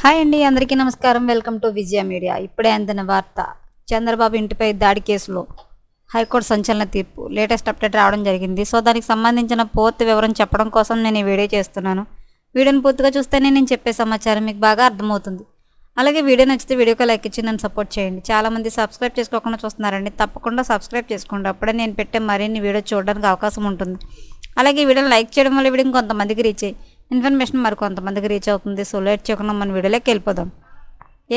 Hi అండి అందరికీ నమస్కారం. Welcome to Vijaya media. ఇప్పుడే అందిన వార్త చంద్రబాబు ఇంటిపై దాడి కేసులో హైకోర్టు సంచలన తీర్పు. లేటెస్ట్ అప్డేట్ రావడం జరిగింది. సో దానికి సంబంధించిన పూర్తి వివరం చెప్పడం కోసం నేను ఈ వీడియో చేస్తున్నాను. వీడియోని పూర్తిగా చూస్తేనే నేను చెప్పే సమాచారం మీకు బాగా అర్థమవుతుంది. అలాగే వీడియో నచ్చితే వీడియోకి లైక్ ఇచ్చి నన్ను సపోర్ట్ చేయండి. చాలామంది సబ్స్క్రైబ్ చేసుకోకుండా చూస్తున్నారండి. తప్పకుండా సబ్స్క్రైబ్ చేసుకోండి. అప్పుడే నేను పెట్టే మరిన్ని వీడియో చూడడానికి అవకాశం ఉంటుంది. అలాగే వీడియోని లైక్ చేయడం వల్ల వీడియో కొంతమందికి రీచ్ అయ్యి ఇన్ఫర్మేషన్ మరి కొంతమందికి రీచ్ అవుతుంది. సో లేట్ చేయకుండా మన వీడియోలోకి వెళ్ళిపోదాం.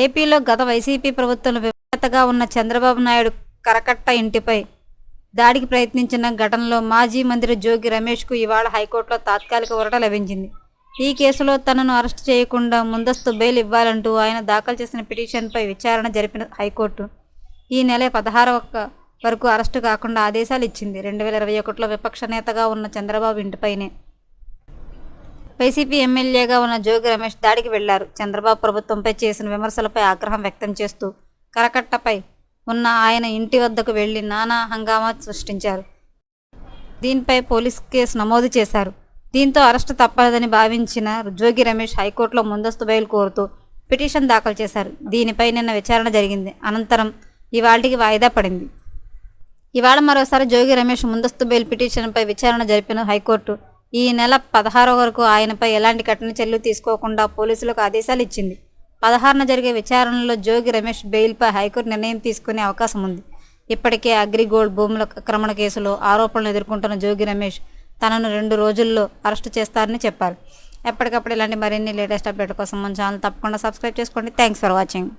ఏపీలో గత వైసీపీ ప్రభుత్వంలో వివేతగా ఉన్న చంద్రబాబు నాయుడు కరకట్ట ఇంటిపై దాడికి ప్రయత్నించిన ఘటనలో మాజీ మంత్రి జోగి రమేష్కు ఇవాళ హైకోర్టులో తాత్కాలిక ఊరట లభించింది. ఈ కేసులో తనను అరెస్ట్ చేయకుండా ముందస్తు బెయిల్ ఇవ్వాలంటూ ఆయన దాఖలు చేసిన పిటిషన్పై విచారణ జరిపిన హైకోర్టు ఈ నెల పదహారవ వరకు అరెస్టు కాకుండా ఆదేశాలు ఇచ్చింది. రెండు వేల ఇరవై ఒకటిలో విపక్ష నేతగా ఉన్న చంద్రబాబు ఇంటిపైనే వైసీపీ ఎమ్మెల్యేగా ఉన్న జోగి రమేష్ దాడికి వెళ్ళారు. చంద్రబాబు ప్రభుత్వంపై చేసిన విమర్శలపై ఆగ్రహం వ్యక్తం చేస్తూ కరకట్టపై ఉన్న ఆయన ఇంటి వద్దకు వెళ్ళి నానా హంగామా సృష్టించారు. దీనిపై పోలీస్ కేసు నమోదు చేశారు. దీంతో అరెస్టు తప్పదని భావించిన జోగి రమేష్ హైకోర్టులో ముందస్తు బెయిల్ కోరుతూ పిటిషన్ దాఖలు చేశారు. దీనిపై నిన్న విచారణ జరిగింది. అనంతరం ఇవాళకి వాయిదా పడింది. ఇవాళ మరోసారి జోగి రమేష్ ముందస్తు బెయిల్ పిటిషన్పై విచారణ జరిపిన హైకోర్టు ఈ నెల పదహారు వరకు ఆయనపై ఎలాంటి కఠిన చర్యలు తీసుకోకుండా పోలీసులకు ఆదేశాలు ఇచ్చింది. పదహారున జరిగే విచారణలో జోగి రమేష్ బెయిల్పై హైకోర్టు నిర్ణయం తీసుకునే అవకాశం ఉంది. ఇప్పటికే అగ్రిగోల్డ్ భూముల ఆక్రమణ కేసులో ఆరోపణలు ఎదుర్కొంటున్న జోగి రమేష్ తనను రెండు రోజుల్లో అరెస్టు చేస్తారని చెప్పారు. ఎప్పటికప్పుడు ఇలాంటి మరిన్ని లేటెస్ట్ అప్డేట్ కోసం మన ఛానల్ తప్పకుండా సబ్స్క్రైబ్ చేసుకోండి. Thanks for watching.